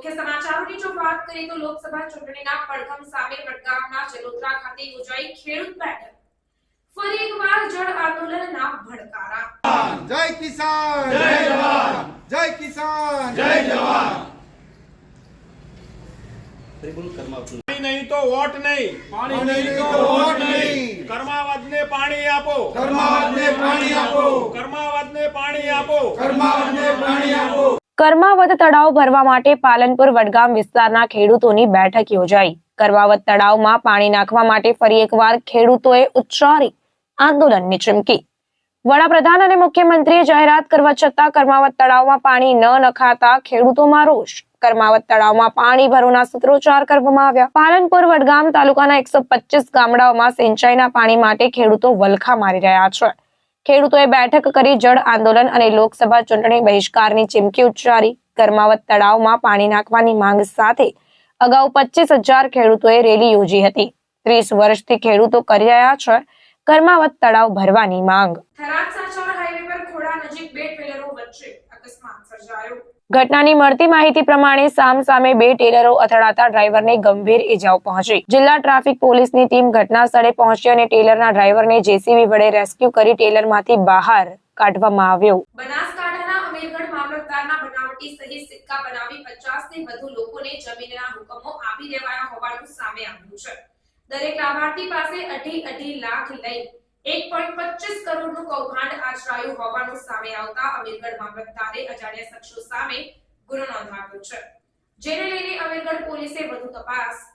મુખ્ય સમાચારોની જો વાત કરીએ તો લોકસભા ચૂંટણીના પડઘમ સામે વડગામના જલોત્રા ખાતે યોજાઈ ખેડૂત બેઠક. ફરી એકવાર જળ આંદોલનના ભડકારા. જય કિસાન! જય જવાન! જય કિસાન! જય જવાન! પાણી નહીં તો વોટ નહીં. પાણી નહીં તો વોટ નહીં. કર્માવાદને પાણી આપો. પાણી આપો. કર્માવાદને પાણી આપો. પાણી આપો. કર્માવત તળાવ ભરવા માટે પાલનપુર વડગામ વિસ્તારના ખેડૂતોની બેઠક યોજાઈ. કર્માવત તળાવમાં પાણી નાખવા માટે ફરી એકવાર ખેડૂતોએ ઉચ્ચારી આંદોલનની ચીમકી. વડાપ્રધાન અને મુખ્યમંત્રીએ જાહેરાત કરવા છતાં કર્માવત તળાવમાં પાણી ન નખાતા ખેડૂતોમાં રોષ. કર્માવત તળાવમાં પાણી ભરોના સૂત્રોચ્ચાર કરવામાં આવ્યા. પાલનપુર વડગામ તાલુકાના એકસો ગામડાઓમાં સિંચાઈના પાણી માટે ખેડૂતો વલખા મારી રહ્યા છે. ખેડૂતોએ બેઠક કરી જળ આંદોલન અને લોકસભા ચૂંટણી બહિષ્કારની ચીમકી ઉચ્ચારી. કર્માવત તળાવમાં પાણી નાખવાની માંગ સાથે અગાઉ પચીસ હજાર ખેડૂતોએ રેલી યોજી હતી. ત્રીસ વર્ષથી ખેડૂતો કરી રહ્યા છે કર્માવત તળાવ ભરવાની માંગ. થરાદ હાઈવે પર ખોડા નજીક બે ટ્રેલરો વચ્ચે અકસ્માત સર્જાયો. ઘટનાની મળતી માહિતી પ્રમાણે સામ સામે બે ટેલરો અથડાતા ડ્રાઈવરને ગંભીર ઇજાઓ પહોંચી. જિલ્લા ટ્રાફિક પોલીસની ટીમ ઘટના સ્થળે પહોંચી અને ટેલરના ડ્રાઈવરને જેસીબી વડે રેસ્ક્યુ કરી ટેલરમાંથી બહાર કાઢવામાં આવ્યો. દરેક લાભાર્થી પાસે અઢી અઢી લાખ લઈ એક પોઈન્ટ પચીસ કરોડનું કૌભાંડ આચરાયું હોવાનું સામે આવતા અમીરગઢ મામલતદારે અજાણ્યા શખ્સો સામે ગુનો નોંધાવ્યો છે. જેને લઈને અમીરગઢ પોલીસે વધુ તપાસ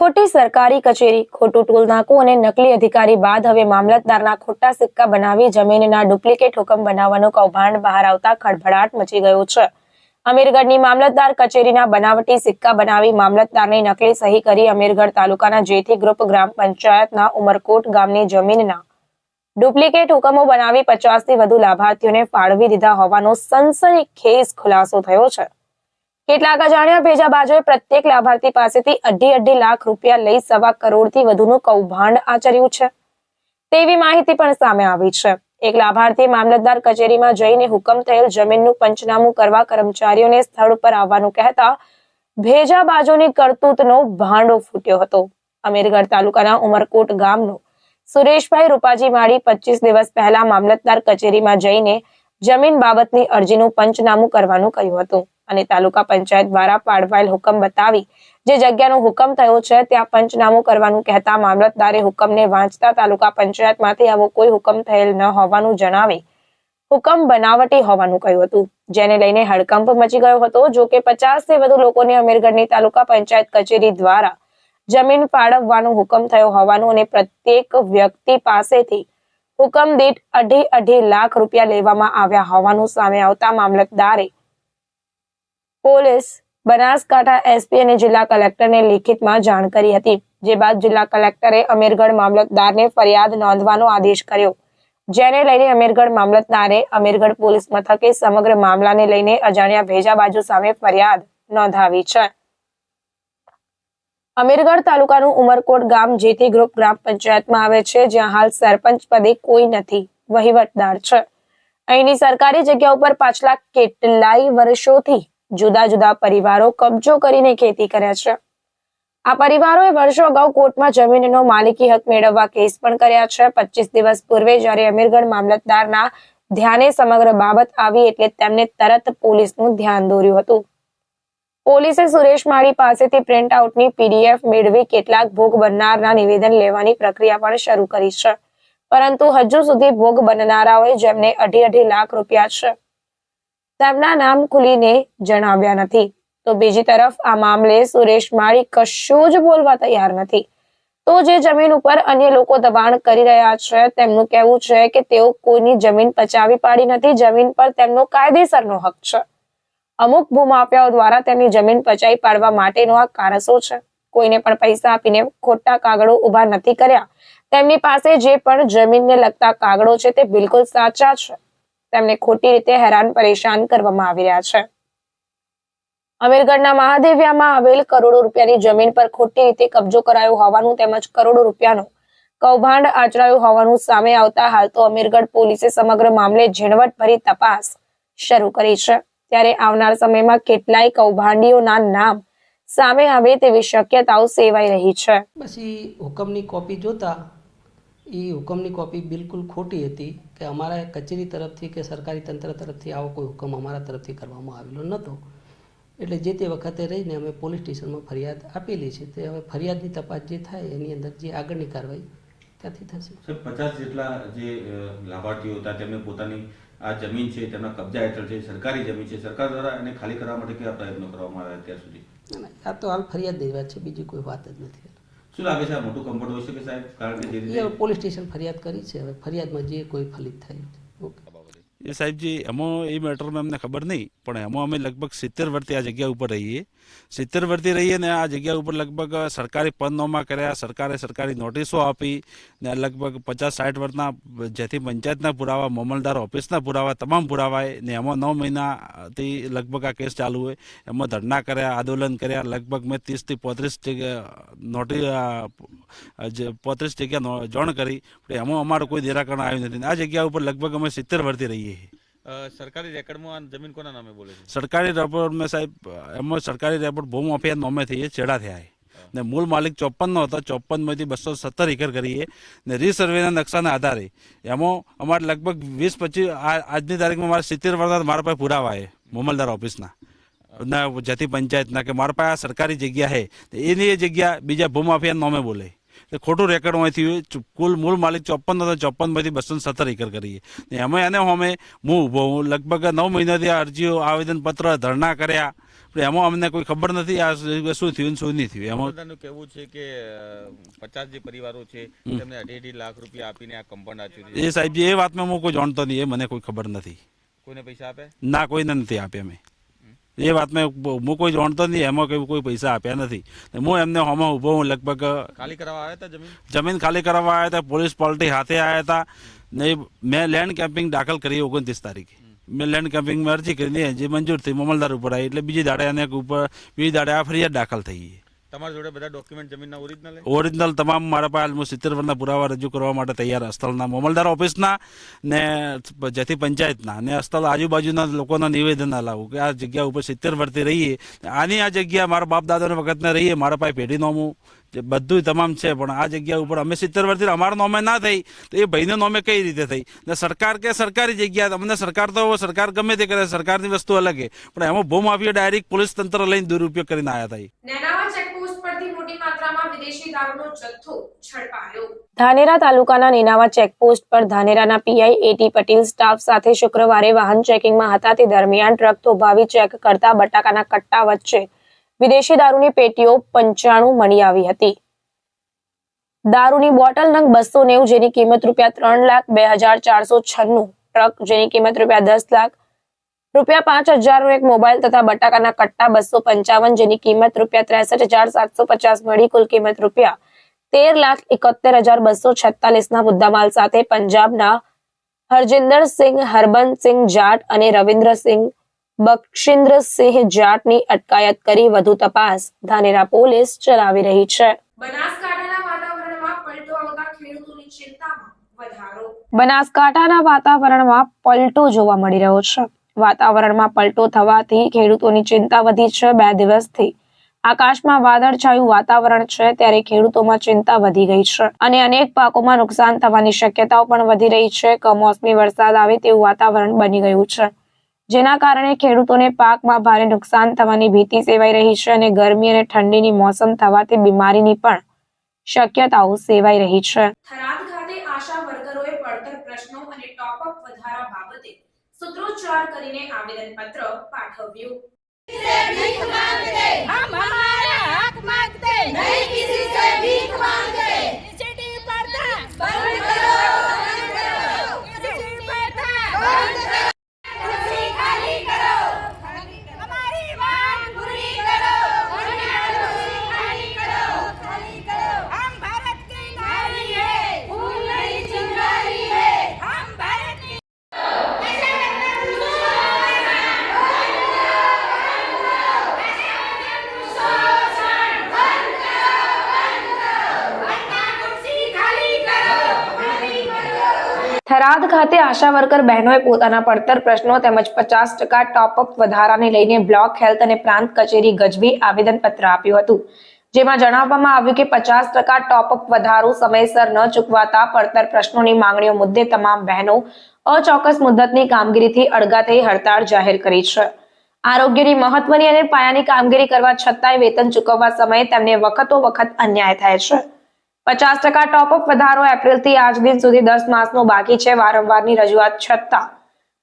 ખોટી સરકારી કચેરી, ખોટું ટોલ નાકું અને નકલી અધિકારી બાદ હવે મામલતદારના ખોટા સિક્કા બનાવી જમીનના ડુપ્લિકેટ હુકમ બનાવવાનું કૌભાંડ બહાર આવતા ખળભળાટ મચી ગયો છે. અમીરગઢની મામલતદાર કચેરીના બનાવટી સિક્કા બનાવી મામલતદારની નકલી સહી કરી અમીરગઢ તાલુકાના જેથી ગ્રુપ ગ્રામ પંચાયતના ઉમરકોટ ગામની જમીનના ડુપ્લિકેટ હુકમો બનાવી પચાસથી વધુ લાભાર્થીઓને ફાળવી દીધા હોવાનો સનસનીખેજ ખુલાસો થયો છે. કેટલાક અજાણ્યા ભેજાબાજોએ પ્રત્યેક લાભાર્થી પાસેથી અઢી અઢી લાખ રૂપિયા લઈ સવા કરોડથી વધુનું કૌભાંડ આચર્યું છે. તેવી માહિતી પણ સામે આવી છે. એક લાભાર્થી મામલતદાર કચેરીમાં જઈને હુકમ થયેલ જમીનનું પંચનામું કરવા કર્મચારીઓને સ્થળ પર આવવાનું કહેતા ભેજાબાજોની કરતૂતનો ભાંડો ફૂટ્યો હતો. અમીરગઢ તાલુકાના ઉમરકોટ ગામનો સુરેશભાઈ રૂપાજી માળી પચીસ દિવસ પહેલા મામલતદાર કચેરીમાં જઈને જમીન બાબતની અરજીનું પંચનામું કરવાનું કહ્યું હતું. અને તાલુકા પંચાયત દ્વારા પાડવાયેલ હુકમ બતાવી, જે જગ્યાનો હુકમ થયો છે, ત્યાં પંચનામું કરવાનું કહેતા મામલતદારે હુકમને વાંચતા તાલુકા પંચાયતમાંથી આવો કોઈ હુકમ થયેલ ન હોવાનું જણાવી, હુકમ બનાવટી હોવાનું કહ્યું હતું. જેને લઈને હડકંપ મચી ગયો હતો, જો કે પચાસથી વધુ લોકોને અમીરગઢની તાલુકા પંચાયત કચેરી દ્વારા જમીન ફાળવવાનો હુકમ થયો હોવાનું અને પ્રત્યેક વ્યક્તિ પાસેથી હુકમ દીઠ અઢી અઢી લાખ રૂપિયા લેવામાં આવ્યા હોવાનું સામે આવતા મામલતદારે પોલીસ બનાસકાંઠા એસપી અને જિલ્લા કલેક્ટરને લિખિતમાં જાણ કરી હતી, જે બાદ જિલ્લા કલેક્ટરે અમીરગઢ મામલતદારને ફરિયાદ નોંધવાનો આદેશ કર્યો. જેને લઈને અમીરગઢ મામલતદારે અમીરગઢ પોલીસ મથકે સમગ્ર મામલાને લઈને અજાણ્યા ભેજાબાજુ સામે ફરિયાદ નોંધાવી છે. અમીરગઢ તાલુકાનું ઉમરકોટ ગામ જેથી ગ્રુપ ગ્રામ પંચાયતમાં આવે છે, જ્યાં હાલ સરપંચ પદે કોઈ નથી, વહીવટદાર છે. અહીંની સરકારી જગ્યા ઉપર પાછલા કેટલાય વર્ષોથી જુદા જુદા પરિવારો કબજો કરીને ખેતી કર્યા છે. આ પરિવારોએ વર્ષો અગાઉ કોર્ટમાં જમીનનો માલિકી હક મેળવવા કેસ પણ કર્યા છે. પચીસ દિવસ પૂર્વે જ્યારે અમીરગઢ મામલતદારના ધ્યાને સમગ્ર બાબત આવી એટલે તેમને તરત પોલીસનું ધ્યાન દોર્યું હતું. પોલીસે સુરેશ માળી પાસેથી પ્રિન્ટ આઉટની પીડીએફ મેળવી કેટલાક ભોગ બનનારના નિવેદન લેવાની પ્રક્રિયા પણ શરૂ કરી છે. પરંતુ હજુ સુધી ભોગ બનનારાઓએ જેમને અઢી અઢી લાખ રૂપિયા છે તેમના નામ ખુલીને જણાવ્યા નથી. તો બીજી તરફ આ મામલે સુરેશ માળી કશું જ બોલવા તૈયાર નથી. તો જે જમીન ઉપર અન્ય લોકો દબાણ કરી રહ્યા છે, તેમનું કહેવું છે કે તેઓ કોઈની જમીન પચાવી પાડી નથી. જમીન પર તેમનો કાયદેસરનો હક છે. અમુક ભૂમાફિયાઓ દ્વારા તેમની જમીન પચાવી પાડવા માટેનો આ કારસો છે. કોઈને પણ પૈસા આપીને ખોટા કાગળો ઊભા નથી કર્યા. તેમની પાસે જે પણ જમીનને લગતા કાગળો છે તે બિલકુલ સાચા છે. તેમને ખોટી રીતે હેરાન પરેશાન કરવામાં આવી રહ્યા છે. અમીરગઢના મહાદેવ્યામાં આવેલ કરોડો રૂપિયાની જમીન પર ખોટી રીતે કબજો કરાયો હોવાનું તેમજ કરોડો રૂપિયાનું કૌભાંડ આચરાયું હોવાનું સામે આવતા હાલ તો અમીરગઢ પોલીસે સમગ્ર મામલે ઝીણવટભરી તપાસ શરૂ કરી છે. ત્યારે આવનાર સમયમાં કેટલાય કૌભાંડીઓના નામ સામે આવે તેવી શક્યતાઓ સેવાઈ રહી છે. પછી હુકમની કોપી જોતા એ હુકમની કોપી બિલકુલ ખોટી હતી કે અમારા કચેરી તરફથી કે સરકારી તંત્ર તરફથી આવો કોઈ હુકમ અમારા તરફથી કરવામાં આવેલો નહોતો. એટલે જે તે વખતે રહીને અમે પોલીસ સ્ટેશનમાં ફરિયાદ આપેલી છે તે હવે ફરિયાદની તપાસ જે થાય એની અંદર જે આગળની કાર્યવાહી ત્યાંથી થશે. સર પચાસ જેટલા જે લાભાર્થીઓ હતા તેમને પોતાની આ જમીન છે તેમના કબજા હેઠળ છે સરકારી જમીન છે સરકાર દ્વારા એને ખાલી કરવા માટે કયા પ્રયત્નો કરવામાં આવ્યા અત્યાર સુધી? આ તો હાલ ફરિયાદ દેવા છે બીજી કોઈ વાત જ નથી. શું લાગે છે મોટું કમ્ફર્ટ હોઈ શકે સાહેબ? કારણ કે પોલીસ સ્ટેશન ફરિયાદ કરી છે. હવે ફરિયાદમાં જે કોઈ ફલિત થાય ઓકે એ સાહેબજી એમાં એ મેટરમાં અમને ખબર નહીં, પણ એમાં અમે લગભગ સિત્તેર વર્ષથી આ જગ્યા ઉપર રહીએ. સિત્તેર વર્ષથી રહીએ ને આ જગ્યા ઉપર લગભગ સરકારી પદનામા કર્યા, સરકારે સરકારી નોટિસો આપી ને લગભગ પચાસ સાઠ વર્ષના જેથી પંચાયતના પુરાવા મામલદાર ઓફિસના પુરાવા તમામ પુરાવાએ ને એમાં નવ મહિનાથી લગભગ આ કેસ ચાલુ હોય. એમાં ધરણા કર્યા, આંદોલન કર્યા, લગભગ મેં ત્રીસથી પોત્રીસ નોટિસ પોત્રીસ જગ્યા જોણ કરી. એમાં અમારું કોઈ નિરાકરણ આવ્યું નથી. આ જગ્યા ઉપર લગભગ અમે સિત્તેર વર્ષથી રહીએ. સરકારી રેકર્ડમાં આ જમીન કોના નામે બોલે છે? સરકારી રેપોર્ટ મેં સાહેબ એમાં સરકારી રેકોર્ડ ભૂ માફિયા નોમે થઈએ છેડા થયા ને મૂળ માલિક ચોપનનો હતો ચોપનમાંથી બસો સત્તર એકર કરીએ ને રીસર્વેના નકશાના આધારે. એમાં અમારે લગભગ વીસ પચીસ આજની તારીખમાં મારે સિત્તેર વર્ષના મારા પાસે પુરાવા છે મામલદાર ઓફિસના. ના જતી પંચાયતના, કે મારા પાસે આ સરકારી જગ્યા છે એની એ જગ્યા બીજા ભૂમાફિયા નોમે બોલે. એટલે ખોટું રેકર્ડમાંથી હોય ચુ- કુલ મૂળ માલિક ચોપન હતા ચોપનમાંથી બસો સત્તર એકર કરીએ. એમાં એને અમે હું ઊભો હું લગભગ નવ મહિનાથી અરજીઓ આવેદનપત્ર ધરણા કર્યા. એમાં અમને કોઈ ખબર નથી આ શું થયું શું નહીં થયું. એમાં કેવું છે કે પચાસ જે પરિવારો છે તેમને અઢી અઢી લાખ રૂપિયા આપીને આ કમ્પાઉન્ડ આપ્યું એ સાહેબજી એ વાતમાં હું કોઈ જાણતો નહીં એ મને કોઈ ખબર નથી. કોઈને પૈસા આપે? ના કોઈને નથી આપે મેં એ વાતમાં હું કોઈ જાણતો નહીં એમાં કોઈ કોઈ પૈસા આપ્યા નથી. હું એમને હોમાં ઊભો હું લગભગ ખાલી કરાવવા આવ્યા હતા જમીન? જમીન ખાલી કરાવવા આવ્યા હતા પોલીસ પાર્ટી હાથે આવ્યા હતા. ને મેં લેન્ડ કેમ્પિંગ દાખલ કરી ઓગણત્રીસ તારીખે. મેં લેન્ડ કેમ્પિંગમાં અરજી કરીને જે મંજૂર થઈ મામલદાર ઉપર આવી. એટલે બીજી દાડે અને ઉપર બીજી દાડે આ ફરિયાદ દાખલ થઈ. ગઈ તમારા જોડે બધા ડોક્યુમેન્ટ જમીનના ઓરિજિનલ ઓરિજિનલ તમામ મારા પાસે હું સિત્તેર વર્ષના પુરાવા રજૂ કરવા માટે તૈયાર સ્થળના મામલદાર ઓફિસના ને જેથી પંચાયતના ને સ્થળ આજુબાજુના લોકોના નિવેદન લાવું કે આ જગ્યા ઉપર સિત્તેર વર્ષથી રહીએ. આની આ જગ્યા મારા બાપ દાદાના વખતને રહીએ મારા પાસે પેઢી નોમું. જે બધું તમામ છે પણ આ જગ્યા ઉપર અમે સિત્તેર વર્ષથી અમારા નોમે ના થઈ તો એ ભાઈને નોમે કઈ રીતે થઈ? ને સરકાર કે સરકારી જગ્યા અમને સરકાર તો સરકાર ગમે તે કરે સરકારની વસ્તુ અલગ છે. પણ એમાં ભૂમાફિયા ડાયરેક્ટ પોલીસ તંત્ર લઈને દુરુપયોગ કરીને આવ્યા હતા ઈ. નેનાવા ચેકપોસ્ટ પરથી મોટી માત્રામાં વિદેશી દારૂનો જથ્થો ઝડપાયો. ધાનેરા તાલુકાના નીનાવા ચેકપોસ્ટ પર ધાનેરાના PI A T Patel staff સાથે શુક્રવારે વાહન ચેકિંગમાં હતા તે દરમિયાન ટ્રક થોભાવી ચેક કરતા બટાકાના કટ્ટા વચ્ચે વિદેશી દારૂની પેટીઓ પંચાણું મળી આવી હતી. દારૂની બોટલ નંગ બસો નેવું જેની કિંમત રૂપિયા ત્રણ લાખ બે હજાર ચારસો છન્નું, ટ્રક જેની કિંમત રૂપિયા દસ લાખ રૂપિયા પાંચ હજારનો એક મોબાઈલ તથા બટાકાના કટ્ટા બસો પંચાવન જેની કિંમત રૂપિયા ત્રેસઠ હજાર સાતસો પચાસ મળી કુલ કિંમત રૂપિયા તેર લાખ એકોતેર હજાર બસો છેતાલીસના મુદ્દામાલ સાથે પંજાબના હરજિંદરસિંહ હરબંતસિંહ જાટ અને રવિન્દ્રસિંહ બક્ષિન્દ્રસિંહ જાટની અટકાયત કરી વધુ તપાસ. ધાનેરા પોલીસ ચલાવી રહી છે. બનાસકાંઠાના વાતાવરણમાં પલટો આવતા ખેડૂતોની ચિંતામાં વધારો. બનાસકાંઠાના વાતાવરણમાં પલટો જોવા મળી રહ્યો છે. વાતાવરણમાં પલટો થવાથી ખેડૂતોની ચિંતા વધી છે બે દિવસથી. આકાશમાં વાદળછાયું વાતાવરણ છે ત્યારે ખેડૂતોમાં ચિંતા વધી ગઈ છે અને અનેક પાકોમાં નુકસાન થવાની શક્યતાઓ પણ વધી રહી છે. કમોસમી વરસાદ આવે તેવું વાતાવરણ બની ગયું છે. જેના કારણે ખેડૂતોને પાકમાં ભારે નુકસાન થવાની ભીતિ સેવાઈ રહી છે અને ગરમી અને ઠંડીની મોસમ થવાથી બીમારીની પણ શક્યતાઓ સેવાઈ રહી છે થરાદ ખાતે આશા વર્કરોએ પડતર પ્રશ્નો અને ટોપઅપ વધારા બાબતે સૂત્રોચ્ચાર કરીને આવેદનપત્ર પાઠવ્યું हम हमारा हक मांगते नहीं किसी થરાદ ખાતે આશા વર્કર બહેનોએ પોતાના પડતર પ્રશ્નો તેમજ પચાસ ટકા ટોપઅપ વધારાને લઈને બ્લોક હેલ્થ અને પ્રાંત કચેરી ગજવી આવેદનપત્ર આપ્યું હતું. જેમાં જણાવવામાં આવ્યું કે પચાસ ટકા ટોપઅપ વધારો સમયસર ન ચૂકવાતા પડતર પ્રશ્નોની માંગણીઓ મુદ્દે તમામ બહેનો અચોક્કસ મુદ્દતની કામગીરીથી અડગા થઈ હડતાળ જાહેર કરી છે. આરોગ્યની મહત્વની અને પાયાની કામગીરી કરવા છતાંય વેતન ચૂકવવા સમયે તેમને વખતો વખત અન્યાય થાય છે. પચાસ ટકા ટોપઅપ વધારો એપ્રિલથી આજ દિન સુધી દસ માસનો બાકી છે. વારંવારની રજૂઆત છતાં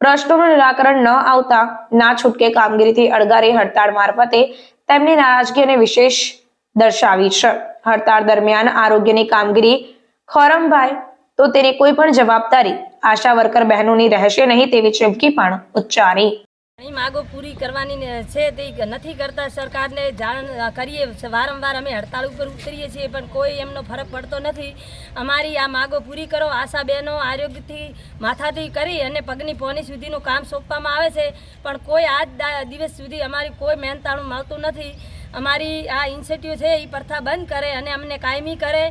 પ્રશ્નોનું નિરાકરણ ન આવતા ના છૂટકે કામગીરીથી અળગારી હડતાળ મારફતે તેમની નારાજગી અને વિશેષ દર્શાવી છે. હડતાળ દરમિયાન આરોગ્યની કામગીરી ખોરમભાઈ તો તેની કોઈ પણ જવાબદારી આશા વર્કર બહેનોની રહેશે નહીં તેવી ચીમકી પણ ઉચ્ચારી. ઘણી માગો પૂરી કરવાની છે તે નથી કરતા સરકારને જાણ કરીએ વારંવાર અમે હડતાળ ઉપર ઉતરીએ છીએ, પણ કોઈ એમનો ફરક પડતો નથી. અમારી આ માગો પૂરી કરો, આશા બહેનો આરોગ્યથી માથાથી કરી અને પગની પોની સુધીનું કામ સોંપવામાં આવે છે. પણ કોઈ આજ દિવસ સુધી અમારી કોઈ મહેનતાણું મળતું નથી. અમારી આ ઇન્સ્ટિટ્યૂટ છે એ પ્રથા બંધ કરે અને અમને કાયમી કરે.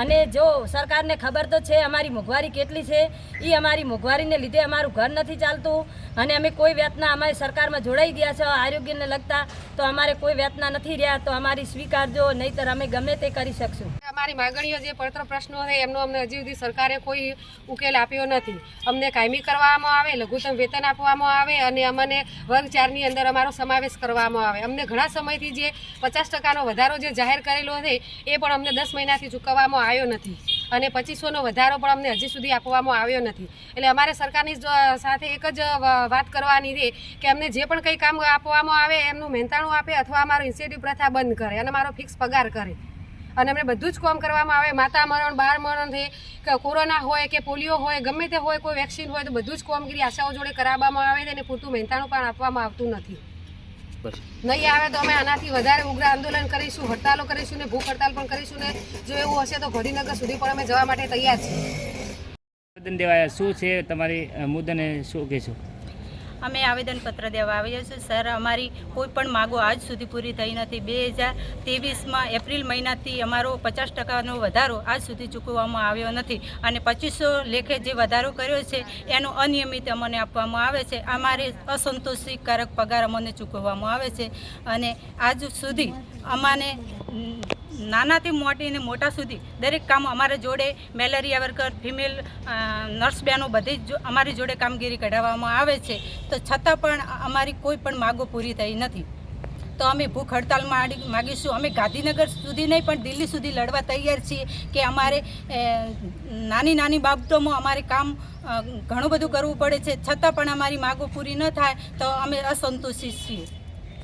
અને જો સરકારને ખબર તો છે, અમારી મોંઘવારી કેટલી છે એ અમારી મોંઘવારીને લીધે અમારું ઘર નથી ચાલતું. અને અમે કોઈ વેતના અમારી સરકારમાં જોડાઈ ગયા છે, આરોગ્યને લગતા, તો અમારે કોઈ વેતના નથી રહ્યા, તો અમારી સ્વીકારજો, નહીતર અમે ગમે તે કરી શકશું. અમારી માગણીઓ જે પડતર પ્રશ્નો છે, એમનો અમને હજી સુધી સરકારે કોઈ ઉકેલ આપ્યો નથી. અમને કાયમી કરવામાં આવે, લઘુત્તમ વેતન આપવામાં આવે અને અમને વર્ગ ચારની અંદર અમારો સમાવેશ કરવામાં આવે. અમને ઘણા સમયથી જે પચાસ ટકાનો વધારો જે જાહેર કરેલો છે, એ પણ અમને દસ મહિનાથી ચૂકવવામાં આવ્યો નથી. અને પચીસોનો વધારો પણ અમને હજી સુધી આપવામાં આવ્યો નથી. એટલે અમારે સરકારની સાથે એક જ વાત કરવાની છે કે અમને જે પણ કંઈ કામ આપવામાં આવે, એમનું મહેનતાણું આપે અથવા અમારો ઇન્સેન્ટિવ પ્રથા બંધ કરે અને અમારો ફિક્સ પગાર કરે. અને અમને બધું જ કામ કરવામાં આવે. માતા મરણ બાળ મરણ છે કે કોરોના હોય કે પોલિયો હોય ગમે તે હોય કોઈ વેક્સિન હોય તો બધું જ કામગીરી આશાઓ જોડે કરાવવામાં આવે છે અને પૂરતું મહેનતાણું પણ આપવામાં આવતું નથી. નહીં આવે તો અમે આનાથી વધારે ઉગ્ર આંદોલન કરીશું હડતાલો કરીશું ને ભૂખ હડતાલ પણ કરીશું ને જો એવું હશે તો ગાંધીનગર સુધી પણ અમે જવા માટે તૈયાર છીએ. આવેદન દેવા શું છે તમારી મુદ્દાને શું કહેશો? અમે આવેદનપત્ર દેવા આવ્યા છીએ. સર, અમારી કોઈ પણ માગો આજ સુધી પૂરી થઈ નથી. બે હજાર ત્રેવીસમાં એપ્રિલ મહિનાથી અમારો પચાસ ટકાનો વધારો આજ સુધી ચૂકવવામાં આવ્યો નથી અને પચીસો લેખે જે વધારો કર્યો છે, એનો અનિયમિત અમને આપવામાં આવે છે. અમારે અસંતોષકારક પગાર અમને ચૂકવવામાં આવે છે અને આજ સુધી અમાને નાનાથી મોટી ને મોટા સુધી દરેક કામ અમારા જોડે મેલેરિયા વર્કર ફિમેલ નર્સ બહેનો બધી જ અમારી જોડે કામગીરી કઢાવવામાં આવે છે. તો છતાં પણ અમારી કોઈ પણ માગો પૂરી થઈ નથી. તો અમે ભૂખ હડતાલ માગીશું. અમે ગાંધીનગર સુધી નહીં, પણ દિલ્હી સુધી લડવા તૈયાર છીએ કે અમારે નાની નાની બાબતોમાં અમારે કામ ઘણું બધું કરવું પડે છે. છતાં પણ અમારી માગો પૂરી ન થાય તો અમે અસંતોષિત છીએ.